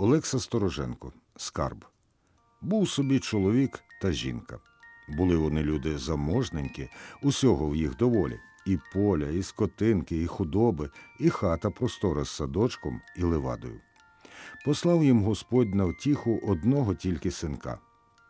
Олекса Стороженко, скарб. Був собі чоловік та жінка. Були вони люди заможненькі, усього в їх доволі. І поля, і скотинки, і худоби, і хата простора з садочком і левадою. Послав їм Господь на втіху одного тільки синка,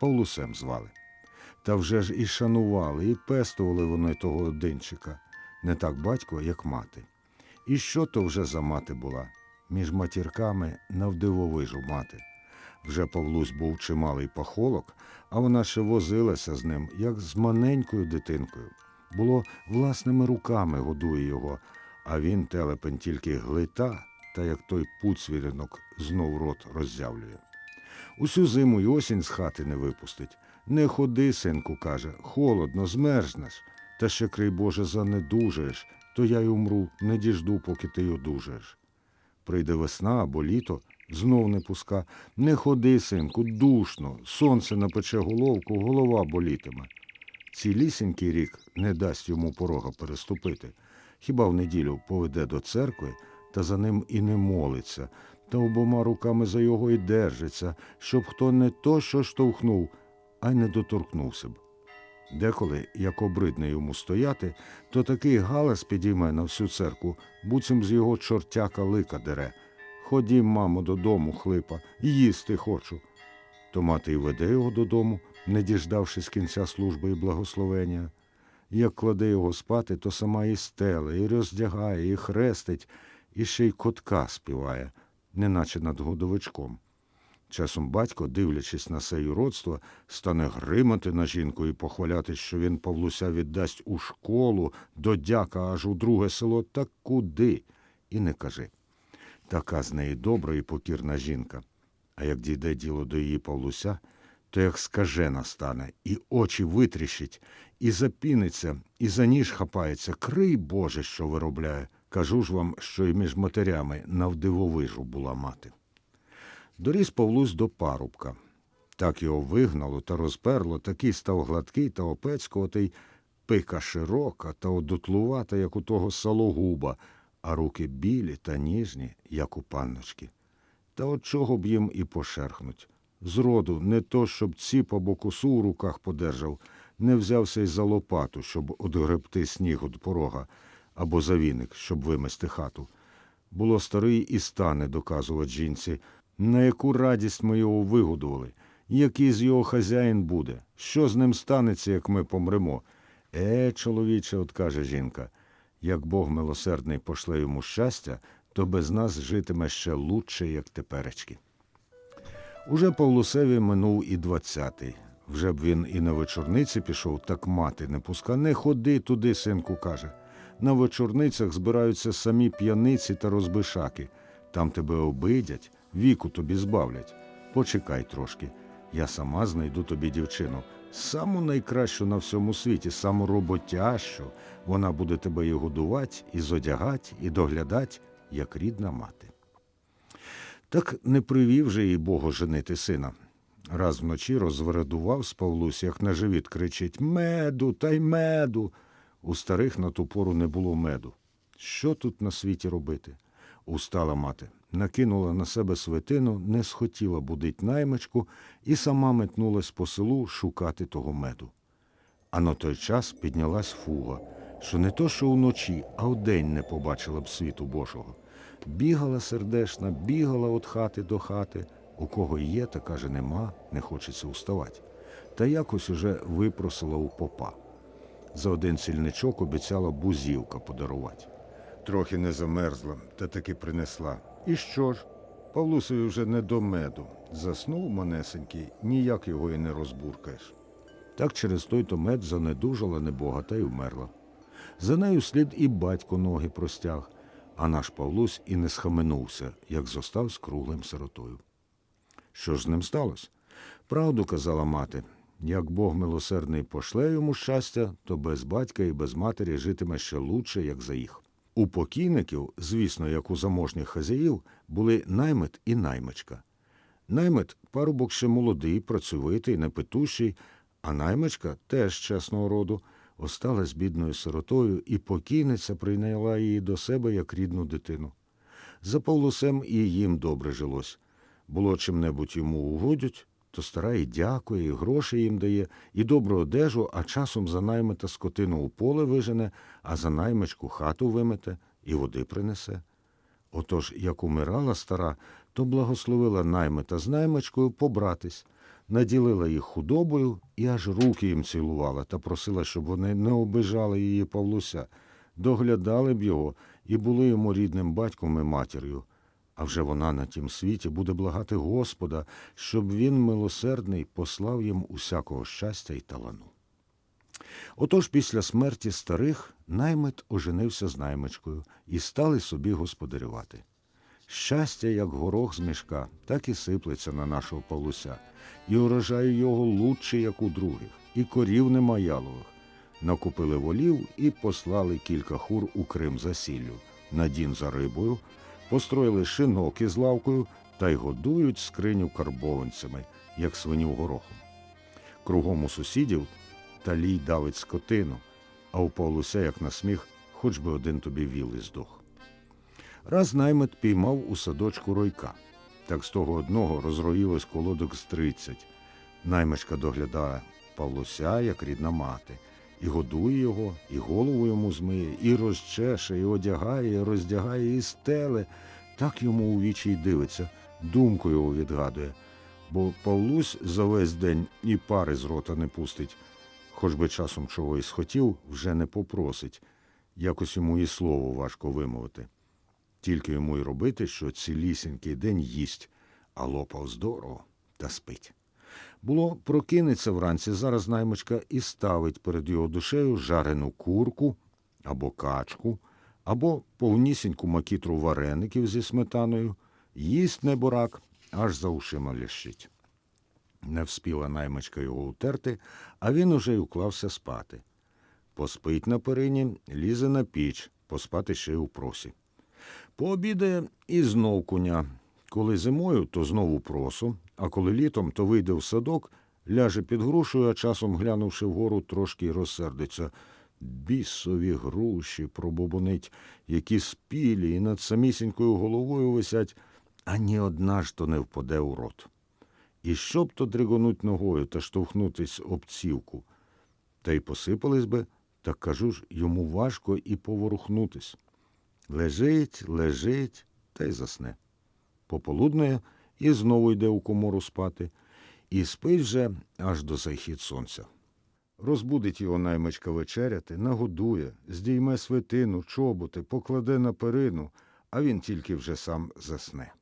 Павлусем звали. Та вже ж і шанували, і пестували вони того одинчика, не так батько, як мати. І що то вже за мати була? Між матірками навдивовижу мати. Вже Павлусь був чималий пахолок, а вона ще возилася з ним, як з маленькою дитинкою. Було власними руками годує його, а він телепень тільки глита, та як той пуцвіринок знов рот роззявлює. Усю зиму й осінь з хати не випустить. Не ходи, синку, каже, холодно, змерзнеш. Та ще, крий Боже, занедужаєш, то я й умру, не діжду, поки ти одужаєш. Прийде весна або літо, знов не пуска. Не ходи, синку, душно, сонце напече головку, голова болітиме. Цілісінький рік не дасть йому порога переступити. Хіба в неділю поведе до церкви, та за ним і не молиться, та обома руками за його й держиться, щоб хто не то що штовхнув, а й не доторкнувся б. Деколи, як обридне йому стояти, то такий галас підійме на всю церкву, буцім з його чортяка лика дере. Ходім, мамо, додому, хлипа, їсти хочу. То мати й веде його додому, не діждавшись кінця служби і благословення. Як кладе його спати, то сама і стеле, і роздягає, і хрестить, і ще й котка співає, неначе над годовичком. Часом батько, дивлячись на сею родство, стане гримати на жінку і похваляти, що він Павлуся віддасть у школу, до дяка аж у друге село, та куди? І не кажи. Така з неї добра і покірна жінка. А як дійде діло до її Павлуся, то як скажена стане, і очі витріщить, і запіниться, і за ніж хапається. Крий Боже, що виробляє. Кажу ж вам, що й між матерями навдивовижу була мати. Доріс Павлусь до парубка. Так його вигнало та розперло, такий став гладкий та опецькуватий, пика широка та одутлувата, як у того сологуба, а руки білі та ніжні, як у панночки. Та от чого б їм і пошерхнуть. Зроду, не то, щоб ціп або косу у руках подержав, не взявся й за лопату, щоб одгребти сніг від порога, або за віник, щоб вимести хату. Було старий і стане доказувати жінці, на яку радість ми його вигодували, який з його хазяїн буде, що з ним станеться, як ми помремо. Е, чоловіче, от каже жінка, як Бог милосердний пошле йому щастя, то без нас житиме ще лучше, як теперечки. Уже Павлусеві минув і двадцятий. Вже б він і на вечорниці пішов, так мати не пуска. Не ходи туди, синку, каже. На вечорницях збираються самі п'яниці та розбишаки. Там тебе обидять, віку тобі збавлять. Почекай трошки. Я сама знайду тобі дівчину. Саму найкращу на всьому світі, саму роботящу. Вона буде тебе і годувати, і зодягати, і доглядати, як рідна мати. Так не привів же їй Богу женити сина. Раз вночі розвередував з Павлусь, як на живіт кричить Меду, та й меду. У старих на ту пору не було меду. Що тут на світі робити? Устала мати, накинула на себе свитину, не схотіла будить наймичку і сама метнулась по селу шукати того меду. А на той час піднялась фуга, що не то, що уночі, а вдень не побачила б світу Божого. Бігала сердешна, бігала від хати до хати, у кого є, та каже, нема, не хочеться уставати. Та якось уже випросила у попа. За один сільничок обіцяла бузівка подарувати. Трохи не замерзла, та таки принесла. І що ж? Павлусові вже не до меду. Заснув манесенький, ніяк його і не розбуркаєш. Так через той то мед занедужала небога та й вмерла. За нею слід і батько ноги простяг, а наш Павлусь і не схаменувся, як зостав з круглим сиротою. Що ж з ним сталося? Правду казала мати. Як Бог милосердний пошле йому щастя, то без батька і без матері житиме ще лучше, як за їх. У покійників, звісно, як у заможніх хазяїв, були наймит і наймичка. Наймит парубок ще молодий, працьовитий, непитущий, а наймичка, теж чесного роду, осталась бідною сиротою, і покійниця прийняла її до себе як рідну дитину. За Павлусем і їм добре жилось. було чим-небудь йому угодять, то стара і дякує, і гроші їм дає, і добру одежу, а часом за наймита скотину у поле вижене, а за наймичку хату вимете і води принесе. Отож, як умирала стара, то благословила наймита з наймичкою побратись, наділила їх худобою і аж руки їм цілувала та просила, щоб вони не обижали її Павлуся, доглядали б його і були йому рідним батьком і матір'ю. А вже вона на тім світі буде благати Господа, щоб він милосердний послав їм усякого щастя й талану. Отож після смерті старих наймит оженився з наймичкою і стали собі господарювати. Щастя, як горох з мішка, так і сиплеться на нашого Павлуся, і урожай його лучший, як у других, і корів нема ялових. Накупили волів і послали кілька хур у Крим за сіллю, на дін за рибою, построїли шинок із лавкою та й годують скриню карбованцями, як свинів горохом. Кругом у сусідів талій давить скотину, а у Павлуся, як на сміх, хоч би один тобі віл і здох. Раз наймит піймав у садочку ройка. Так з того одного розроїлось колодок з тридцять. Наймичка доглядає Павлуся, як рідна мати, і годує його, і голову йому змиє, і розчеше, і одягає, і роздягає, і стеле. Так йому у вічі й дивиться, думку його відгадує. Бо Павлусь за весь день і пари з рота не пустить, хоч би часом чого і схотів, вже не попросить. Якось йому і слово важко вимовити. Тільки йому й робити, що цілісінький день їсть, а лопав здорово та спить. Було, прокинеться вранці, зараз наймичка і ставить перед його душею жарену курку або качку, або повнісіньку макітру вареників зі сметаною, їсть неборак, аж за ушима лящить. Не вспіла наймичка його утерти, а він уже й уклався спати. Поспить на перині, лізе на піч, поспати ще й у просі. Пообідає і знов куня. Коли зимою, то знову просу, а коли літом, то вийде в садок, ляже під грушею, а часом, глянувши вгору, трошки й розсердиться. Бісові груші пробобонить, які спілі і над самісінькою головою висять, а ні одна ж то не впаде у рот. І щоб то дригонуть ногою та штовхнутись об цівку. Та й посипались би, так кажу ж, йому важко і поворухнутись. Лежить, лежить та й засне. Пополуднує і знову йде у комору спати, і спить вже аж до захід сонця. Розбудить його наймичка вечеряти, нагодує, здійме свитину, чоботи, покладе на перину, а він тільки вже сам засне.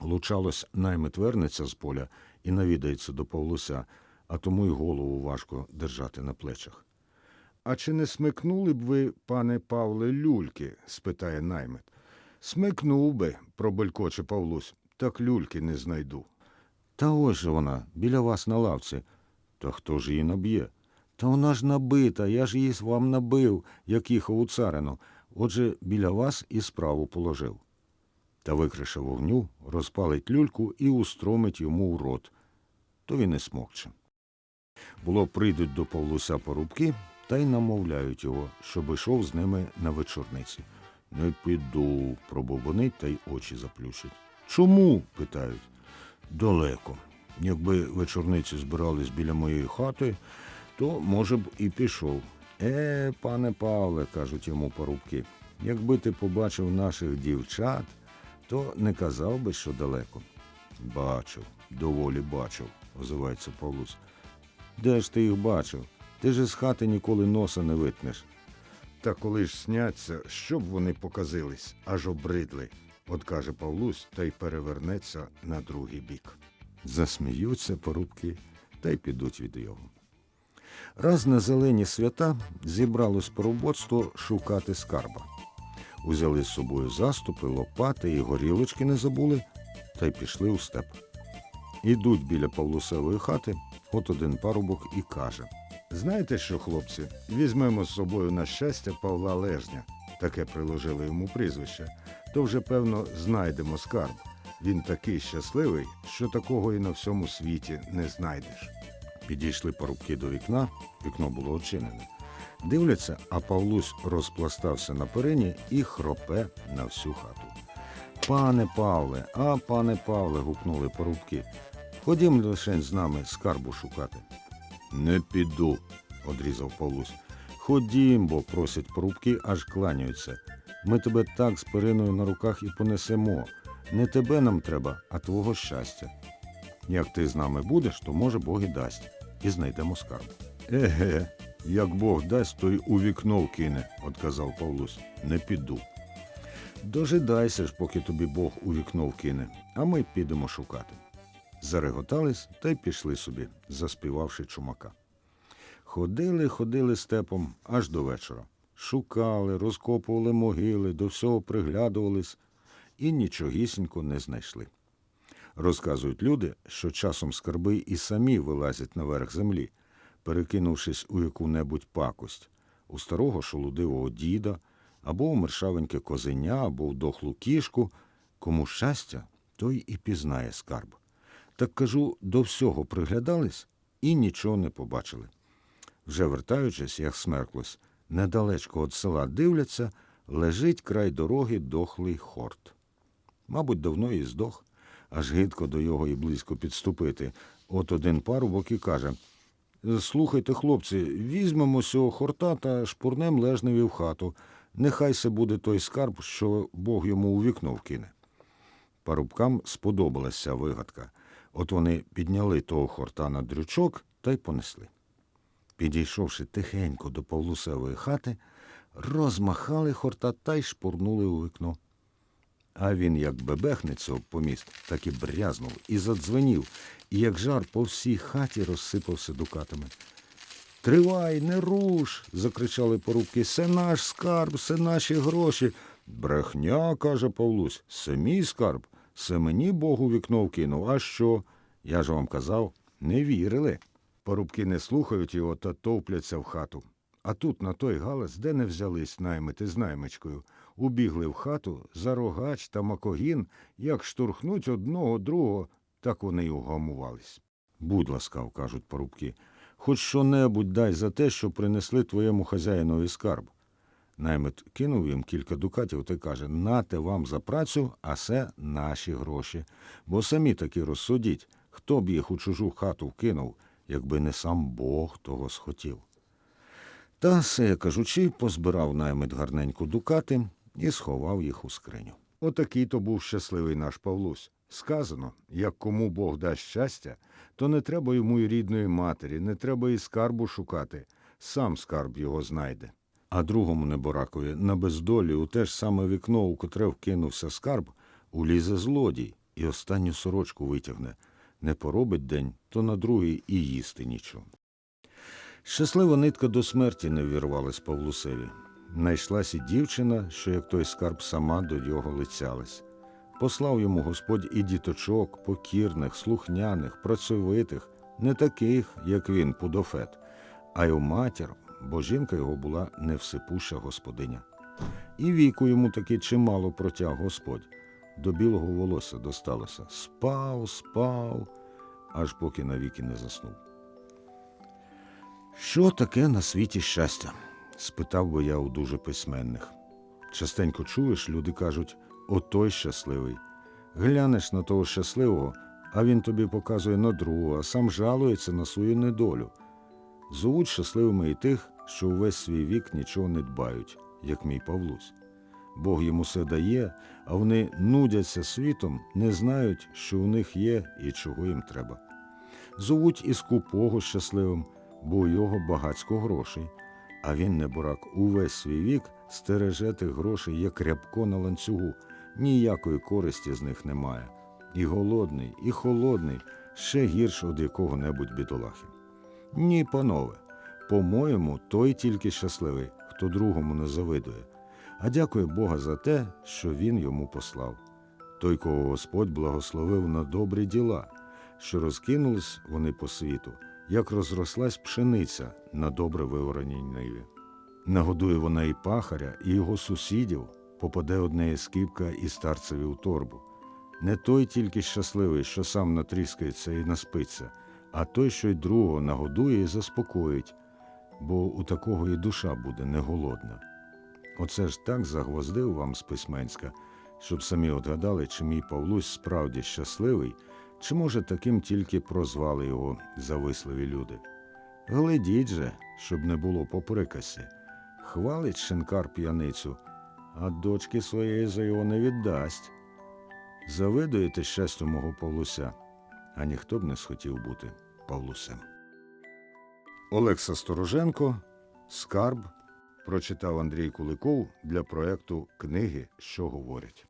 Лучалось, наймит вернеться з поля і навідається до Павлуся, а тому й голову важко держати на плечах. А чи не смикнули б ви, пане Павле, люльки? спитає наймит. Смикнув би, пробелькоче Павлусь, так люльки не знайду. Та ось же вона, біля вас на лавці. Та хто ж її наб'є? Та вона ж набита, я ж її вам набив, як їхав у царину. Отже, біля вас і справу положив. Та викрише вогню, розпалить люльку і устромить йому в рот. То він і смокче. Було, прийдуть до Павлуся порубки та й намовляють його, щоб ішов з ними на вечорниці. Не піду, пробобонить та й очі заплющить. Чому? питають. Далеко. Якби вечорниці збирались біля моєї хати, то, може б, і пішов. Е, пане Павле, кажуть йому порубки, якби ти побачив наших дівчат, то не казав би, що далеко. Бачив, доволі бачив, озивається Павлусь. Де ж ти їх бачив? Ти ж із хати ніколи носа не витнеш. Та коли ж сняться, щоб вони показились, аж обридли, от каже Павлусь, та й перевернеться на другий бік. Засміються порубки та й підуть від його. Раз на зелені свята зібралось поробоцтво шукати скарба. Узяли з собою заступи, лопати і горілочки не забули, та й пішли у степ. Ідуть біля Павлусевої хати, от один парубок і каже: Знаєте що, хлопці, візьмемо з собою на щастя Павла Лежня, таке приложили йому прізвище, то вже, певно, знайдемо скарб. Він такий щасливий, що такого і на всьому світі не знайдеш. Підійшли парубки до вікна, вікно було очинене. Дивляться, а Павлусь розпластався на перині і хропе на всю хату. Пане Павле, а пане Павле, гукнули порубки. Ходім лишень з нами скарбу шукати. Не піду, одрізав Павлусь. Ходім, бо просять порубки, аж кланяються. Ми тебе так з периною на руках і понесемо. Не тебе нам треба, а твого щастя. Як ти з нами будеш, то може Бог і дасть, і знайдемо скарб. Еге, як Бог дасть, то й у вікно вкине, отказав Павлусь. Не піду. Дожидайся ж, поки тобі Бог у вікно вкине, а ми підемо шукати. Зареготались та й пішли собі, заспівавши чумака. Ходили, ходили степом аж до вечора. Шукали, розкопували могили, до всього приглядувались і нічогісінько не знайшли. Розказують люди, що часом скарби і самі вилазять наверх землі, перекинувшись у яку-небудь пакость, у старого шолудивого діда, або у мершавеньке козеня, або в дохлу кішку. Кому щастя, той і пізнає скарб. Так кажу, до всього приглядались і нічого не побачили. Вже вертаючись, як смерклось, недалечко від села дивляться, лежить край дороги дохлий хорт. Мабуть, давно і здох, аж гидко до його і близько підступити. От один парубок і каже: Слухайте, хлопці, візьмемо цього хорта та шпурнем лежневі в хату. Нехай се буде той скарб, що Бог йому у вікно вкине. Парубкам сподобалася вигадка. От вони підняли того хорта на дрючок та й понесли. Підійшовши тихенько до Павлусевої хати, розмахали хорта та й шпурнули у вікно. А він, як бебехнеться об поміст, так і брязнув і задзвенів, і як жар по всій хаті розсипався дукатами. Тривай, не руш. закричали порубки. Це наш скарб, це наші гроші. Брехня, каже Павлусь, це мій скарб, це мені Бог у вікно вкинув. А що? Я ж вам казав, не вірили. Порубки не слухають його та товпляться в хату. А тут на той галас, де не взялись наймити з наймичкою, убігли в хату за рогач та макогін, як штурхнуть одного другого, так вони й угамувались. Будь ласкав, кажуть порубки, хоч що-небудь дай за те, що принесли твоєму хазяїнові скарб. Наймит кинув їм кілька дукатів та каже нате вам за працю, а це наші гроші. Бо самі таки розсудіть, хто б їх у чужу хату вкинув, якби не сам Бог того схотів. Та се, кажучи, позбирав наймит гарненько дукати і сховав їх у скриню. Отакий то був щасливий наш Павлусь. Сказано, як кому Бог дасть щастя, то не треба йому й рідної матері, не треба і скарбу шукати, сам скарб його знайде. А другому неборакові на бездолі у те ж саме вікно, у котре вкинувся скарб, улізе злодій і останню сорочку витягне. Не поробить день, то на другий і їсти нічого. Щаслива нитка до смерті не вірвалась Павлусеві. Найшлась і дівчина, що як той скарб сама до його лицялась. Послав йому Господь і діточок, покірних, слухняних, працьовитих, не таких, як він, Пудофет, а й у матір, бо жінка його була невсипуща господиня. І віку йому таки чимало протяг Господь. До білого волосся досталося. Спав, спав, аж поки навіки не заснув. Що таке на світі щастя? спитав би я у дуже письменних. Частенько чуєш, люди кажуть, отой щасливий. Глянеш на того щасливого, а він тобі показує на другого, а сам жалується на свою недолю. Зовуть щасливими і тих, що увесь свій вік нічого не дбають, як мій Павлусь. Бог йому все дає, а вони нудяться світом, не знають, що у них є і чого їм треба. Зовуть і скупого щасливим, бо у його багацько грошей, а він, неборак, увесь свій вік стереже тих грошей, як рябко на ланцюгу, ніякої користі з них немає. І голодний, і холодний, ще гірше від якого-небудь бідолахи. Ні, панове, по-моєму, той тільки щасливий, хто другому не завидує, а дякує Бога за те, що він йому послав. Той, кого Господь благословив на добрі діла, що розкинулись вони по світу, як розрослась пшениця на добре виораній ниві. Нагодує вона і пахаря, і його сусідів, попаде одне скипка і старцеві у торбу. Не той тільки щасливий, що сам натріскається і наспиться, а той, що й другого нагодує і заспокоїть, бо у такого і душа буде не голодна. Оце ж так загвоздив вам з письменська, щоб самі отгадали, чи мій Павлусь справді щасливий, чи може таким тільки прозвали його зависливі люди. Глядіть же, щоб не було по прикасі. Хвалить шинкар п'яницю, а дочки своєї за його не віддасть. Завидуєте щастю мого Павлуся, а ніхто б не схотів бути Павлусем. Олекса Стороженко Скарб прочитав Андрій Куликов для проекту Книги, що говорять.